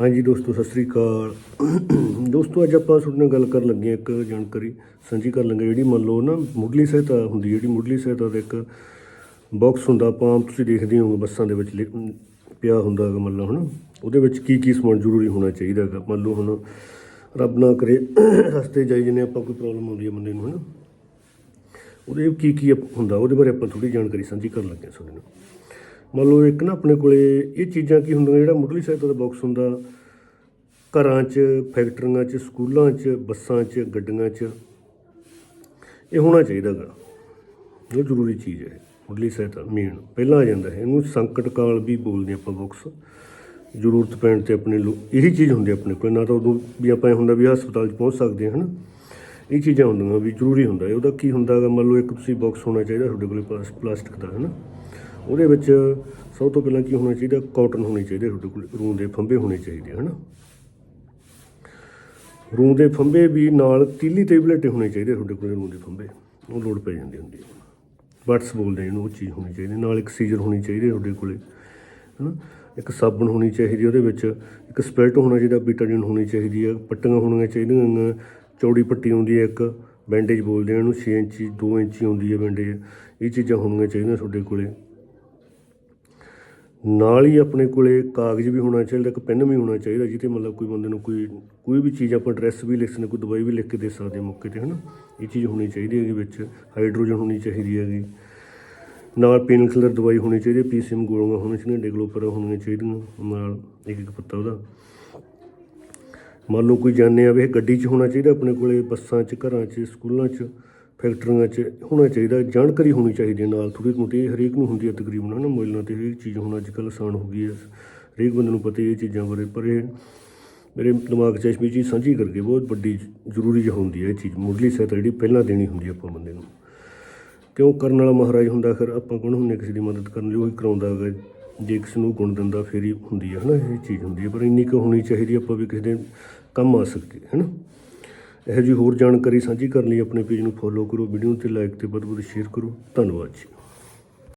ਹਾਂਜੀ ਦੋਸਤੋ, ਸਤਿ ਸ੍ਰੀ ਅਕਾਲ। ਦੋਸਤੋ, ਅੱਜ ਆਪਾਂ ਤੁਹਾਡੇ ਨਾਲ ਗੱਲ ਕਰਨ ਲੱਗੇ ਹਾਂ ਇੱਕ ਜਾਣਕਾਰੀ ਸਾਂਝੀ ਕਰਨ ਲੱਗੇ ਜਿਹੜੀ ਮੰਨ ਲਓ ਨਾ ਮੁੱਢਲੀ ਸਹਾਇਤਾ ਹੁੰਦੀ ਜਿਹੜੀ ਮੁੱਢਲੀ ਸਹਾਇਤਾ ਦਾ ਇੱਕ ਬਾਕਸ ਹੁੰਦਾ, ਆਪਾਂ ਆਮ ਤੁਸੀਂ ਦੇਖਦੇ ਹੋਵੋਗੇ, ਬੱਸਾਂ ਦੇ ਵਿੱਚ ਲਿਖ- ਪਿਆ ਹੁੰਦਾ ਹੈਗਾ ਮੰਨ ਲਓ ਹਨਾ? ਉਹਦੇ ਵਿੱਚ ਕੀ ਕੀ ਸਮਾਨ ਜ਼ਰੂਰੀ ਹੋਣਾ ਚਾਹੀਦਾ ਹੈਗਾ? ਮੰਨ ਲਓ ਹੁਣ ਰੱਬ ਨਾ ਕਰੇ ਰਸਤੇ ਜਾਈ ਜਨੇ ਆਪਾਂ ਕੋਈ ਪ੍ਰੋਬਲਮ ਆਉਂਦੀ ਹੈ ਬੰਦੇ ਨੂੰ, ਹਨਾ? ਉਹਦੇ ਕੀ ਕੀ ਹੁੰਦਾ, ਉਹਦੇ ਬਾਰੇ ਆਪਾਂ ਥੋੜੀ ਜਾਣਕਾਰੀ ਸਾਂਝੀ ਕਰਨ ਲੱਗੇ ਹਾਂ ਤੁਹਾਡੇ ਨਾਲ। ਮੰਨ ਲਓ ਇੱਕ ਨਾ ਆਪਣੇ ਕੋਲੇ ਇਹ ਚੀਜ਼ਾਂ ਕੀ ਹੁੰਦੀਆਂ, ਜਿਹੜਾ ਮੁੱਢਲੀ ਸਹਾਇਤਾ ਦਾ ਬਾਕਸ ਹੁੰਦਾ, ਘਰਾਂ 'ਚ ਫੈਕਟਰੀਆਂ 'ਚ, ਸਕੂਲਾਂ 'ਚ, ਬੱਸਾਂ 'ਚ, ਗੱਡੀਆਂ 'ਚ, ਇਹ ਹੋਣਾ ਚਾਹੀਦਾ ਗਾ। ਇਹ ਜ਼ਰੂਰੀ ਚੀਜ਼ ਹੈ, ਮੁੱਢਲੀ ਸਹਾਇਤਾ ਮੇਨ ਪਹਿਲਾਂ ਆ ਜਾਂਦਾ ਹੈ, ਇਹਨੂੰ ਸੰਕਟ ਕਾਲ ਵੀ ਬੋਲਦੇ ਆਪਾਂ ਬਾਕਸ ਜ਼ਰੂਰਤ ਪੈਣ ਤੇ ਆਪਣੇ ਲੋ, ਇਹੀ ਚੀਜ਼ ਹੁੰਦੀ ਆਪਣੇ ਕੋਲ, ਨਾ ਤਾਂ ਉਦੋਂ ਵੀ ਆਪਾਂ ਇਹ ਹੁੰਦਾ ਵੀ ਹਸਪਤਾਲ 'ਚ ਪਹੁੰਚ ਸਕਦੇ ਹਾਂ, ਹਨਾ? ਇਹ ਚੀਜ਼ਾਂ ਹੁੰਦੀਆਂ ਵੀ ਜ਼ਰੂਰੀ ਹੁੰਦਾ ਹੈ। ਉਹਦਾ ਕੀ ਹੁੰਦਾ ਹੈਗਾ ਮੰਨ ਲਓ ਇੱਕ ਤੁਸੀਂ ਬਾਕਸ ਹੋਣਾ ਚਾਹੀਦਾ ਤੁਹਾਡੇ ਕੋਲ ਪਲਾਸ- ਪਲਾਸਟਿਕ ਦਾ ਹੈ ਨਾ ਉਹਦੇ ਵਿੱਚ ਸਭ ਤੋਂ ਪਹਿਲਾਂ ਕੀ ਹੋਣਾ ਚਾਹੀਦਾ? ਕਾਟਨ ਹੋਣੀ ਚਾਹੀਦੀ ਤੁਹਾਡੇ ਕੋਲ, ਰੂੰ ਦੇ ਫੰਬੇ ਹੋਣੇ ਚਾਹੀਦੇ ਹਨਾ? ਰੂੰ ਦੇ ਫੰਬੇ ਵੀ ਨਾਲ ਤੀਲੀ ਤੇ ਬਲੇਟੇ ਹੋਣੇ ਚਾਹੀਦੇ ਤੁਹਾਡੇ ਕੋਲ, ਰੂੰ ਦੇ ਫੰਬੇ। ਉਹ ਲੋੜ ਪੈ ਜਾਂਦੀ ਹੁੰਦੀ ਹੈ। ਬਟਸ ਬੋਲਦੇ ਇਹਨੂੰ, ਉਹ ਚੀਜ਼ ਹੋਣੀ ਚਾਹੀਦੀ ਨਾਲ ਇੱਕ ਸੀਜ਼ਰ ਹੋਣੀ ਚਾਹੀਦੀ ਤੁਹਾਡੇ ਕੋਲੇ, ਹਨਾ? ਇੱਕ ਸਾਬਣ ਹੋਣੀ ਚਾਹੀਦੀ ਉਹਦੇ ਵਿੱਚ, ਇੱਕ ਸਪਿਰਟ ਹੋਣਾ ਚਾਹੀਦਾ ਬੀਟਾਡੀਨ ਹੋਣੀ ਚਾਹੀਦੀ ਹੈ, ਪੱਟੀਆਂ ਹੋਣੀਆਂ ਚਾਹੀਦੀਆਂ ਚੌੜੀ ਪੱਟੀ ਆਉਂਦੀ ਹੈ ਇੱਕ ਬੈਂਡੇਜ ਬੋਲਦੇ ਆ ਇਹਨੂੰ 6 ਇੰਚੀ 2 ਇੰਚੀ ਆਉਂਦੀ ਹੈ ਬੈਂਡੇਜ ਇਹ ਚੀਜ਼ਾਂ ਹੋਣੀਆਂ ਚਾਹੀਦੀਆਂ ਤੁਹਾਡੇ ਕੋਲੇ। ਨਾਲ ਹੀ ਆਪਣੇ ਕੋਲੇ ਕਾਗਜ਼ ਵੀ ਹੋਣਾ ਚਾਹੀਦਾ, ਇੱਕ ਪੈਨ ਵੀ ਹੋਣਾ ਚਾਹੀਦਾ ਜਿੱਤੇ ਮਤਲਬ ਕੋਈ ਬੰਦੇ ਨੂੰ ਕੋਈ ਕੋਈ ਵੀ ਚੀਜ਼ ਆਪਾਂ ਐਡਰੈਸ ਵੀ ਲਿਖ ਸਕਦੇ, ਕੋਈ ਦਵਾਈ ਵੀ ਲਿਖ ਕੇ ਦੇ ਸਕਦੇ ਮੌਕੇ ਤੇ, ਹਨਾ? ਇਹ ਚੀਜ਼ ਹੋਣੀ ਚਾਹੀਦੀ ਹੈਗੀ ਵਿੱਚ, ਹਾਈਡਰੋਜਨ ਹੋਣੀ ਚਾਹੀਦੀ ਹੈਗੀ। ਨਾਲ ਪੇਨ ਕਿਲਰ ਦਵਾਈ ਹੋਣੀ ਚਾਹੀਦੀ ਹੈ ਪੀਸੀਐਮ ਗੋਲੀਆਂ ਹੋਣੀਆਂ ਚਾਹੀਦੀਆਂ, ਡੈਗਲੋਪਰ ਹੋਣੀਆਂ ਚਾਹੀਦੀਆਂ, ਨਾਲ ਇੱਕ ਇੱਕ ਪੱਤਾ ਉਹਦਾ। ਮੰਨ ਲਓ ਕੋਈ ਜਾਣੇ ਆਵੇ, ਇਹ ਗੱਡੀ 'ਚ ਹੋਣਾ ਚਾਹੀਦਾ ਆਪਣੇ ਕੋਲੇ, ਬੱਸਾਂ 'ਚ, ਘਰਾਂ 'ਚ, ਸਕੂਲਾਂ 'ਚ ਫੈਕਟਰੀਆਂ 'ਚ ਹੋਣਾ ਚਾਹੀਦਾ, ਜਾਣਕਾਰੀ ਹੋਣੀ ਚਾਹੀਦੀ ਹੈ ਨਾਲ। ਥੋੜੀ ਮੋਟੀ ਹਰੇਕ ਨੂੰ ਹੁੰਦੀ ਹੈ ਤਕਰੀਬਨ, ਹਨਾ ਮੋਬਾਈਲਾਂ ਤੇ ਹਰੇਕ ਚੀਜ਼ ਹੁਣ ਅੱਜ ਕੱਲ੍ਹ ਆਸਾਨ ਹੋ ਗਈ ਹੈ। ਹਰੇਕ ਬੰਦੇ ਨੂੰ ਪਤਾ ਇਹ ਚੀਜ਼ਾਂ ਬਾਰੇ, ਪਰ ਇਹ ਮੇਰੇ ਦਿਮਾਗ 'ਚ ਇਸ ਵੀ ਚੀਜ਼ ਸਾਂਝੀ ਕਰਕੇ ਬਹੁਤ ਵੱਡੀ ਜ਼ਰੂਰੀ ਜਿਹਾ ਹੁੰਦੀ ਹੈ ਇਹ ਚੀਜ਼। ਮੁੱਢਲੀ ਸਹਾਇਤਾ ਜਿਹੜੀ ਪਹਿਲਾਂ ਦੇਣੀ ਹੁੰਦੀ ਹੈ ਆਪਾਂ ਬੰਦੇ ਨੂੰ। ਕਿਉਂ ਕਰਨ ਵਾਲਾ ਮਹਾਰਾਜ ਹੁੰਦਾ ਫਿਰ ਆਪਾਂ ਕੌਣ ਹੁੰਦੇ ਕਿਸੇ ਦੀ ਮਦਦ ਕਰਨ ਲਈ, ਉਹੀ ਕਰਾਉਂਦਾ ਹੈਗਾ। ਜੇ ਕਿਸੇ ਨੂੰ ਗੁਣ ਦਿੰਦਾ, ਫਿਰ ਹੀ ਹੁੰਦੀ ਹੈ, ਹਨਾ, ਇਹ ਚੀਜ਼ ਹੁੰਦੀ ਹੈ। ਪਰ ਇੰਨੀ ਕੁ ਹੋਣੀ ਚਾਹੀਦੀ ਆਪਾਂ ਵੀ ਕਿਸੇ ਦੇ ਕੰਮ ਆ ਸਕੀਏ, ਹਨਾ। ਇਹੋ ਜਿਹੀ ਹੋਰ ਜਾਣਕਾਰੀ ਸਾਂਝੀ ਕਰਨ ਲਈ ਆਪਣੇ ਪੇਜ ਨੂੰ ਫੋਲੋ ਕਰੋ ਵੀਡੀਓ ਤੇ ਲਾਈਕ ਤੇ ਵੱਧ ਵੱਧ ਸ਼ੇਅਰ ਕਰੋ। ਧੰਨਵਾਦ ਜੀ।